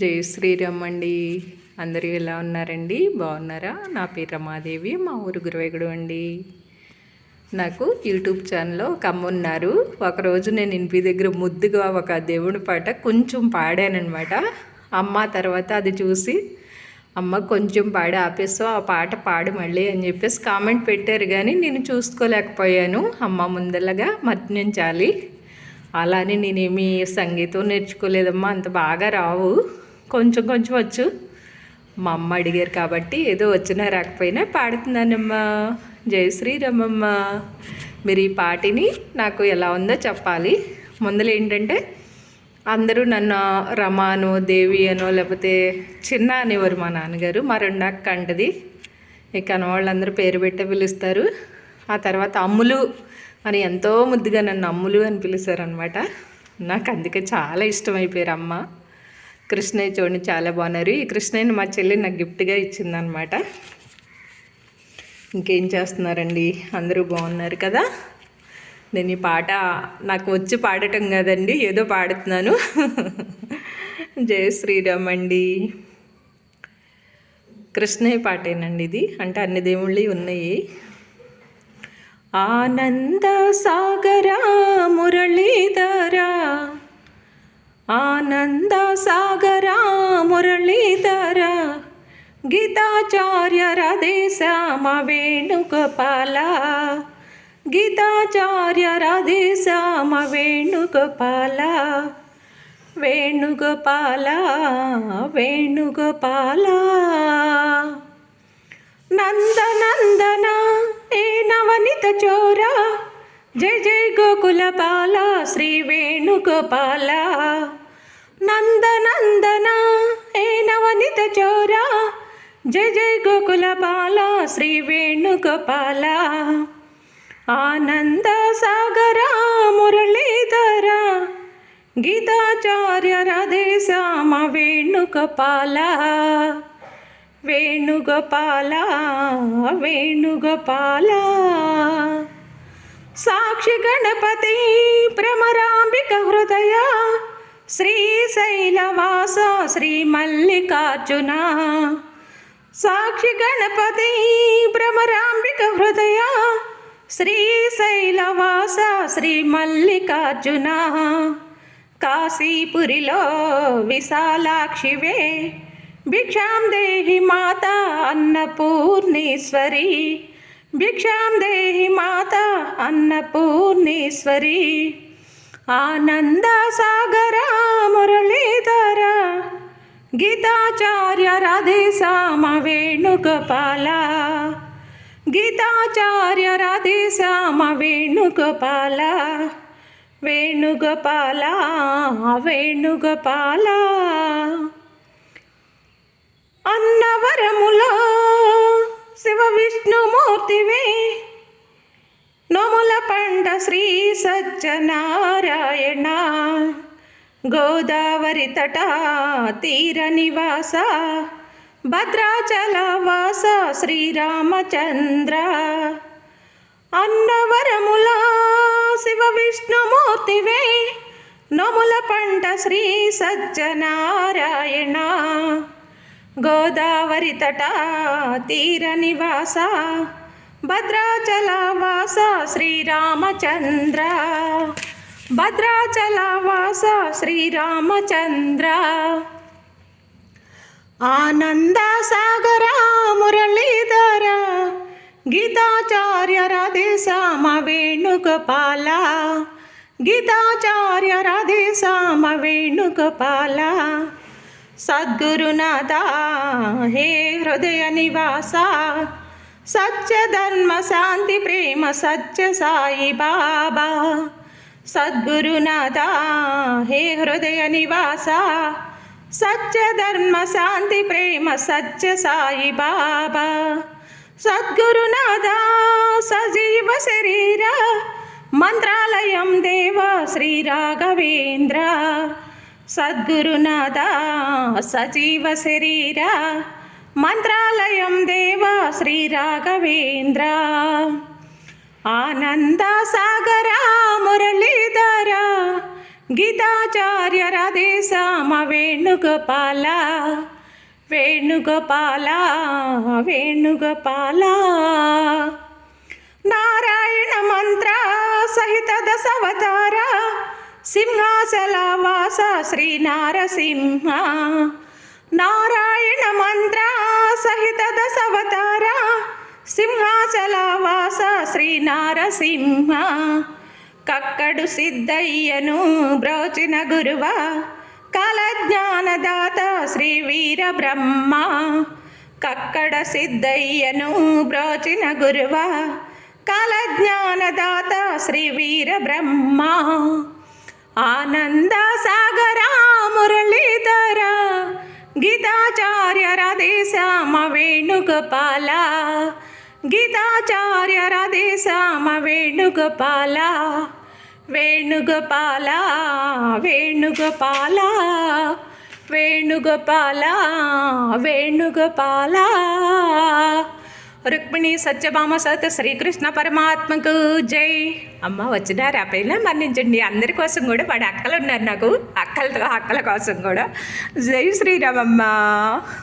జై శ్రీరామ్ అండి అందరూ ఎలా ఉన్నారండి? బాగున్నారా? నా పేరు రమాదేవి మా ఊరు గురవేగుడు అండి. నాకు యూట్యూబ్ ఛానల్లో ఒక అమ్మ ఉన్నారు. ఒకరోజు నేను ఇంటి దగ్గర ముద్దుగా ఒక దేవుడి పాట కొంచెం పాడానమాట అమ్మ తర్వాత అది చూసి అమ్మ కొంచెం పాడి ఆపేసో ఆ పాట పాడు మళ్ళీ అని చెప్పేసి కామెంట్ పెట్టారు. కానీ నేను చూసుకోలేకపోయాను. అమ్మ ముందలగా మర్చించాలి అలానే నేనేమి సంగీతం నేర్చుకోలేదమ్మా అంత బాగా రావు. కొంచెం కొంచెం వచ్చు. మా అమ్మ అడిగారు కాబట్టి ఏదో వచ్చినా రాకపోయినా పాడుతున్నానమ్మా. జై శ్రీరామమ్మ. మీరు ఈ పాటిని నాకు ఎలా ఉందో చెప్పాలి. ముందర ఏంటంటే అందరూ నన్ను రమాను దేవి అనో లేకపోతే చిన్న అనేవారు మా నాన్నగారు. మా రెండు అక్క అంటది. ఇక వాళ్ళందరూ పేరు పెట్టే పిలుస్తారు. ఆ తర్వాత అమ్ములు అని ఎంతో ముద్దుగా నన్ను అమ్ములు అని పిలుస్తారనమాట నాకు అందుకే చాలా ఇష్టమైపోయారు అమ్మ. కృష్ణయ్య చూడండి చాలా బాగున్నారు. ఈ కృష్ణయ్యని మా చెల్లి నాకు గిఫ్ట్గా ఇచ్చిందనమాట ఇంకేం చేస్తున్నారండి? అందరూ బాగున్నారు కదా? నేను ఈ పాట నాకు వచ్చి పాడటం కదండి ఏదో పాడుతున్నాను. జయ శ్రీరామ్ అండి. కృష్ణయ్య పాటేనండి ఇది. అంటే అన్ని దేవుళ్ళు ఉన్నాయి. ఆనంద సాగరా మురళీధరా ఆనంద సాగరా మురళీధరా గీతాచార్య రదే శ్యామ వేణుగోపాల గీతాచార్య రదే శ్యామ వేణుగోపాల. వేణుగోపాల వేణుగోపాల నందనందన ఏ నవనిత చోర జయ వేణుగోపాల. నందనందన ఏ నవనిత చోర. జయ జయ గోకులపాల శ్రీ వేణుగోపాల. ఆనంద సాగర మురళీధర. గీతాచార్య రాధే శ్యామ వేణుగోపాల. వేణుగోపాల వేణుగోపాల. సాక్షి గణపతి భ్రమరాంబిక హృదయ శ్రీశైలవాస శ్రీ మల్లికార్జున. సాక్షి గణపతి భ్రమరాంబిక హృదయ శ్రీశైలవాస శ్రీ మల్లికార్జున. కాశీపురిలో విశాలాక్షివే భిక్షాం దేహి మాత అన్నపూర్ణేశ్వరి. భిక్షాం దేహి మాత అన్నపూర్ణేశ్వరి. ఆనంద సాగర మురళీధర గీతాచార్య రాధే శ్యామ వేణుగోపాల. గీతాచార్య రాధే శ్యామ వేణుగోపాల. వేణుగోపాల వేణుగోపాల. అన్నవరములో శివ విష్ణుమూర్తివే. నోముల పండ శ్రీ సజ్జనారాయణ. గోదావరి తట తీర నివాస. భద్రాచల వాస శ్రీరామచంద్ర అన్నవరముల శివ విష్ణుమూర్తివే. నోముల పంట శ్రీ సజ్జనారాయణ. గోదావరి తట తీర నివాస భద్రాచల వాస శ్రీరామచంద్ర. భద్రాచల వాస శ్రీరామచంద్ర. ఆనంద సాగర మురళీధర గీతాచార్య రాధే శ్యామ వేణుగోపాల. గీతాచార్య రాధే శ్యామ వేణుగోపాల. సద్గురునాథ హే హృదయ నివాస సత్య ధర్మ శాంతి ప్రేమ సత్య సాయి బాబా. సద్గురునాథ హే హృదయ నివాస సత్య ధర్మ శాంతి ప్రేమ సత్య సాయి బాబా. సద్గురునాథ సజీవ శరీర మంత్రాలయం దేవ శ్రీ రాఘవేంద్ర. సద్గురునాథ సజీవ శరీర మంత్రాలయం దేవ శ్రీ రాఘవేంద్ర. ఆనంద సాగర మురళీధర గీతాచార్య రాధే వేణుగోపాల వేణుగోపాల వేణుగోపాల. నారాయణ మంత్ర సహిత దశవతారా సింహాచలవాస శ్రీ నారసింహ నారాయణ మంత్ర సహిత దశవతార సింహాచలవాస శ్రీ నారసింహ కక్కడు సిద్ధయ్యను బ్రోచిన గురువ కలజ్ఞానదాత శ్రీ వీర బ్రహ్మ కక్కడ సిద్ధయ్యను బ్రోచిన గురువ కలజ్ఞానదాత శ్రీ వీర బ్రహ్మ ఆనంద సాగరా మురళీధర గీతాచార్య రాధే శ్యామ వేణుగోపాల గీతాచార్య రాధే శ్యామ వేణుగోపాల వేణుగోపాల వేణుగోపాల వేణుగోపాల వేణుగోపాల. రుక్మిణి సత్యభామ సత శ్రీకృష్ణ పరమాత్మకు. జై. అమ్మ వచ్చినారు? ఆ పైన మరణించండి అందరి కోసం కూడా వాడి అక్కలు ఉన్నారు నాకు. అక్కలతో అక్కల కోసం కూడా. జై శ్రీరామమ్మ.